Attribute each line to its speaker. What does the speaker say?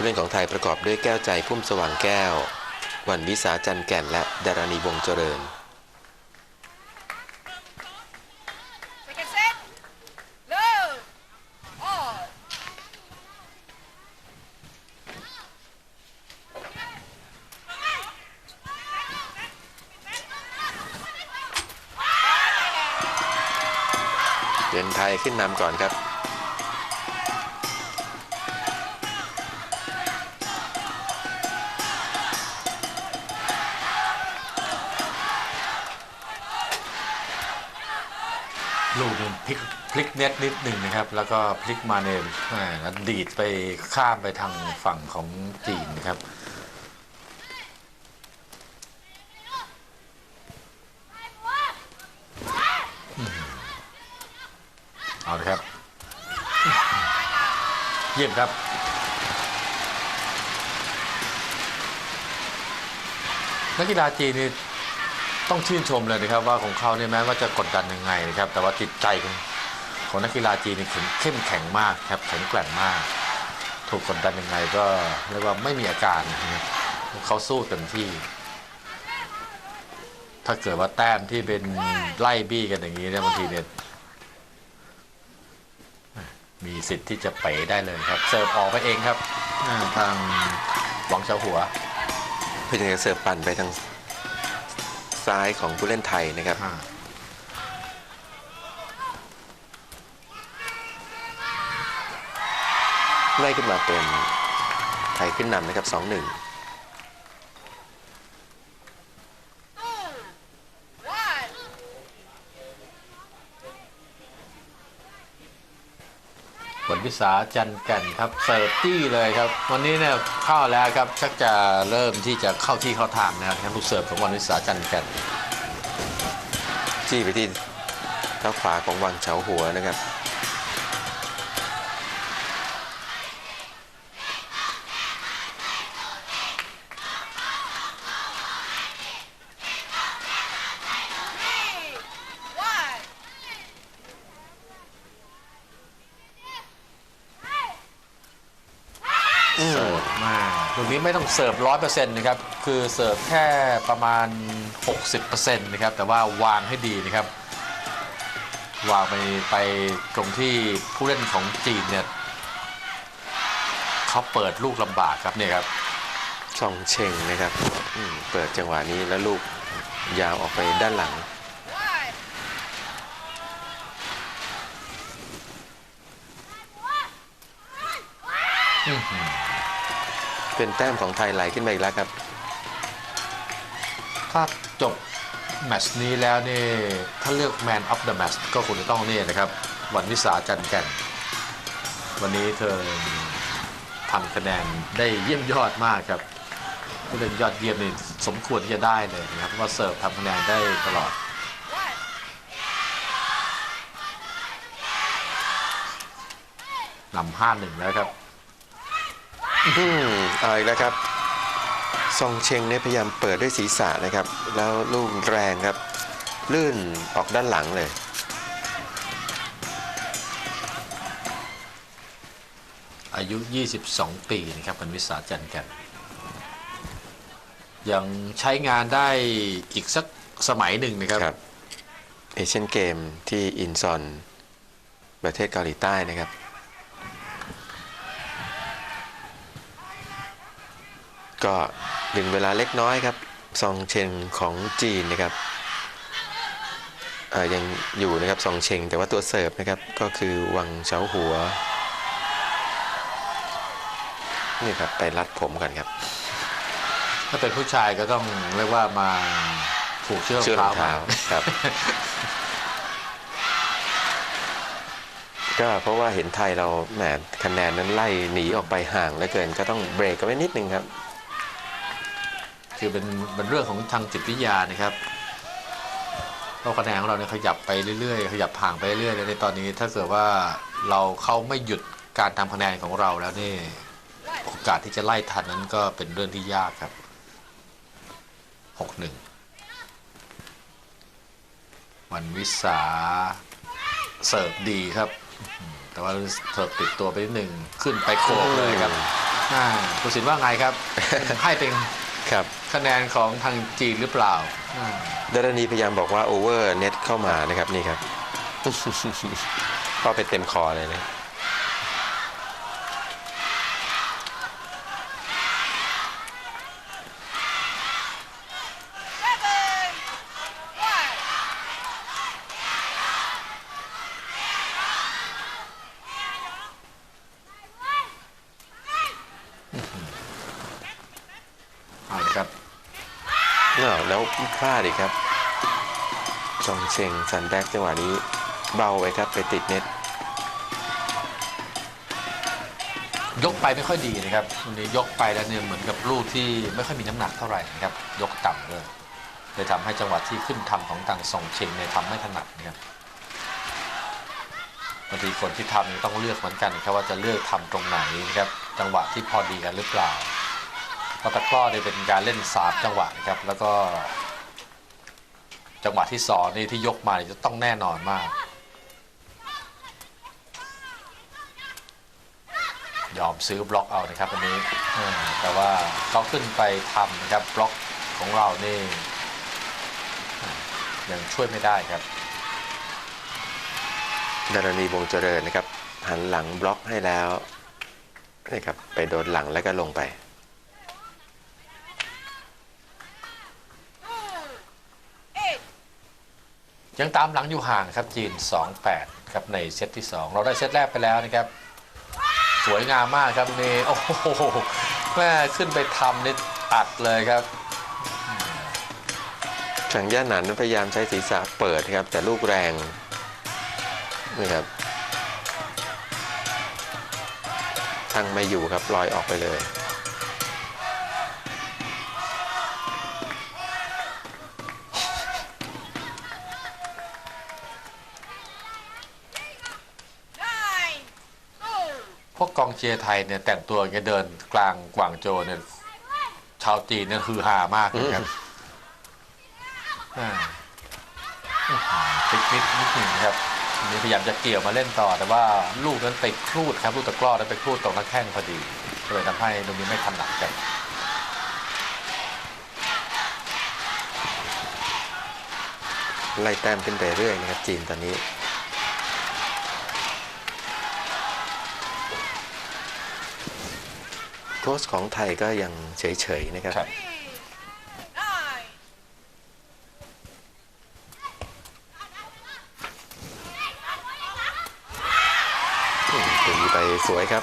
Speaker 1: ผู้เล่นของไทยประกอบด้วยแก้วใจพุ่มสว่างแก้ว วันวิสาจันแก่นและดารณีวงศ์เจริญ
Speaker 2: Second set. Low. On.
Speaker 1: เดือนไทยขึ้นนำก่อนครับ
Speaker 3: ลูกนึงพลิกพลิกเน็ตนิดหนึ่งนะครับ แล้วก็พลิกมาเนมแหม่แล้วดีดไปข้ามไปทางฝั่งของจีนนะครับเอาละครับ เยี่ยมครับนักกีฬาจีนนี่ ต้องชื่นชมเลยนะครับว่าของเขาเนี่ยแม้ว่าจะกดดันยังไงนะครับแต่ว่าจิตใจของของนักกีฬาจีนนี่เข้มแข็งมากครับแข็งแกร่งมาก ถูกกดดันยังไงก็เรียกว่าไม่มีอาการนะครับเขาสู้เต็มที่ ถ้าเกิดว่าแต้มที่เป็นไล่บี้กันอย่างนี้เนี่ยบางทีเนี่ยมีสิทธิ์ที่จะเป๋ได้เลยครับ เสิร์ฟออกไปเองครับทางหวังเฉาหัว
Speaker 1: เพื่อจะเสิร์ฟปั่นไปทาง ซ้ายของผู้เล่นไทยนะครับ
Speaker 3: อ่า
Speaker 1: ไล่ขึ้นมาเป็นไทยขึ้นนำนะครับ2-1
Speaker 2: Two. One.
Speaker 3: วันวิสาจันแก่นครับเสิร์ฟตี้เลยครับ วันนี้เนี่ยเข้าแล้วครับชักจะเริ่มที่จะเข้าที่เข้าทางนะครับทั้งลูกเสิร์ฟของวันวิสาจันแก่น
Speaker 1: จี้ไปที่เท้าขวาของวังเฉาหัวนะครับ
Speaker 3: เสิร์ฟมาลูกนี้ไม่ต้องเสิร์ฟร้อยเปอร์เซ็นต์นะครับ คือเสิร์ฟแค่ประมาณ 60%นะครับ แต่ว่าวางให้ดีนะครับ วางไปไปตรงที่ผู้เล่นของจีนเนี่ยเขาเปิดลูกลำบากครับเนี่ยครับ
Speaker 1: ช่องเชงนะครับอืมเปิดจังหวะนี้แล้วลูกยาวออกไปด้านหลัง เป็นแต้มของไทยไหลขึ้นมาอีกแล้วครับ
Speaker 3: ถ้าจบแมตช์นี้แล้วนี่ถ้าเลือก Man of the Match ก็คงจะต้องนี่นะครับ วันวิสาจันทร์แก่น วันนี้เธอทำคะแนนได้เยี่ยมยอดมากครับผู้เล่นยอดเยี่ยมนี่สมควรที่จะได้เลยนะครับเพราะว่าเสิร์ฟทำคะแนนได้ตลอด
Speaker 2: One.
Speaker 3: นำห้าหนึ่งแล้วครับ
Speaker 1: อืมเอาอีกแล้วครับซองเชงเนี่ยพยายามเปิดด้วยศีรษะนะครับ แล้วลูกแรงครับ ลื่นออกด้านหลังเลย
Speaker 3: อายุ 22 ปีนะครับวันวิสาจันทร์แก่นยังใช้งานได้อีกสักสมัยหนึ่งนะครับ
Speaker 1: ครับเอเชียนเกมที่อินซอน ประเทศเกาหลีใต้นะครับ ก็ดึงเวลาเล็กน้อยครับซองเชงของจีนนะครับเอ่อยังอยู่นะครับซองเชงแต่ว่าตัวเสิร์ฟนะครับก็คือวังเฉาหัวนี่ครับไปรัดผมกันครับ
Speaker 3: ถ้าเป็นผู้ชายก็ต้องเรียกว่ามาผูกเชือก
Speaker 1: เชือกร
Speaker 3: ร
Speaker 1: อ
Speaker 3: องง
Speaker 1: เท้า
Speaker 3: เท้า
Speaker 1: ครับ ก็เพราะว่าเห็นไทยเราแหมคะแนนนั้นไล่หนีออกไปห่างเหลือเกิน ก็ต้องเบรกกันไว้นิดนึงครับ
Speaker 3: คือเป็นเป็นเรื่องของทางจิตวิทยานะครับเพราะคะแนนของเราเนี่ยขยับไปเรื่อยๆ ขยับห่างไปเรื่อยๆในตอนนี้ ถ้าเกิดว่าเราเขาไม่หยุดการทำคะแนนของเราแล้วนี่โอกาสที่จะไล่ทันนั้นก็เป็นเรื่องที่ยากครับหกหนึ่งวันวิสาเสิร์ฟดีครับ แต่ว่าเสิร์ฟติดตัวไปนิดหนึ่งขึ้นไปโคกเลยครับอ่าคุณสินว่าไงครับ ให้เป็น
Speaker 1: ครับ
Speaker 3: คะแนนของทางจีนหรือเปล่าอ่า
Speaker 1: ดารณีพยายามบอกว่าโอเวอร์เน็ตเข้ามานะครับนี่ครับก็ไปเต็มคอเลยนะ
Speaker 2: seven, one.
Speaker 3: เอาละครับ
Speaker 1: อ้าวแล้วพลาดอีกครับจองเชงซันแบ็กจังหวะนี้เบาไปครับไปติดเน็ต
Speaker 3: ยกไปไม่ค่อยดีนะครับวันนี้ยกไปแล้วเนี่ยเหมือนกับลูกที่ไม่ค่อยมีน้ำหนักเท่าไหร่นะครับ ยกต่ำเลยเลยทำให้จังหวะที่ขึ้นทำของทางซองเชงเนี่ยทำไม่ถนัดนะครับบางทีคนที่ทำนี่ต้องเลือกเหมือนกันครับว่าจะเลือกทำตรงไหนนะครับจังหวะที่พอดีกันหรือเปล่า เพราะตะกร้อเนี่ยเป็นการเล่นสามจังหวะนะครับ แล้วก็ จังหวะที่สองนี่ที่ยกมาจะต้องแน่นอนมาก ยอมซื้อบล็อกเอานะครับอันนี้แต่ว่าเขาขึ้นไปทำนะครับบล็อกของเรานี่ยังช่วยไม่ได้ครับ
Speaker 1: ดารณีวงเจริญนะครับหันหลังบล็อกให้แล้วนี่ครับไปโดนหลังแล้วก็ลงไป
Speaker 3: ยังตามหลังอยู่ห่างครับจีน 2-8 ครับในเซตที่ 2 เราได้เซตแรกไปแล้วนะครับ สวยงามมากครับนี่โอ้โหแม่ขึ้นไปทำนี่อัดเลยครับ
Speaker 1: ฉังย่าหนันพยายามใช้ศีรษะเปิดครับ แต่ลูกแรงนี่ครับทั้งไม่อยู่ครับลอยออกไปเลย
Speaker 2: Nine. Two.
Speaker 3: พวกกอง เชียร์ไทยเนี่ยแต่งตัวอย่างเงี้ยเดินกลางกวางโจวเนี่ยชาวจีนเนี่ยคือฮามากเลยครับอ่าอื้อหือพลิกนิดนิดหนึ่งครับอันนี้พยายามจะเกี่ยวมาเล่นต่อ แต่ว่าลูกนั้นไปครูดครับลูกตะกร้อนั้นไปครูดตรงหน้าแข้งพอดีก็เลยทำให้ตรงนี้ไม่ถนัดกัน
Speaker 1: ไล่แต้มขึ้นไปเรื่อยนะครับจีนตอนนี้ โค้ชของไทยก็ยังเฉยๆนะครับ
Speaker 3: ครับ
Speaker 2: Nine.
Speaker 1: อืมตีไปสวยครับ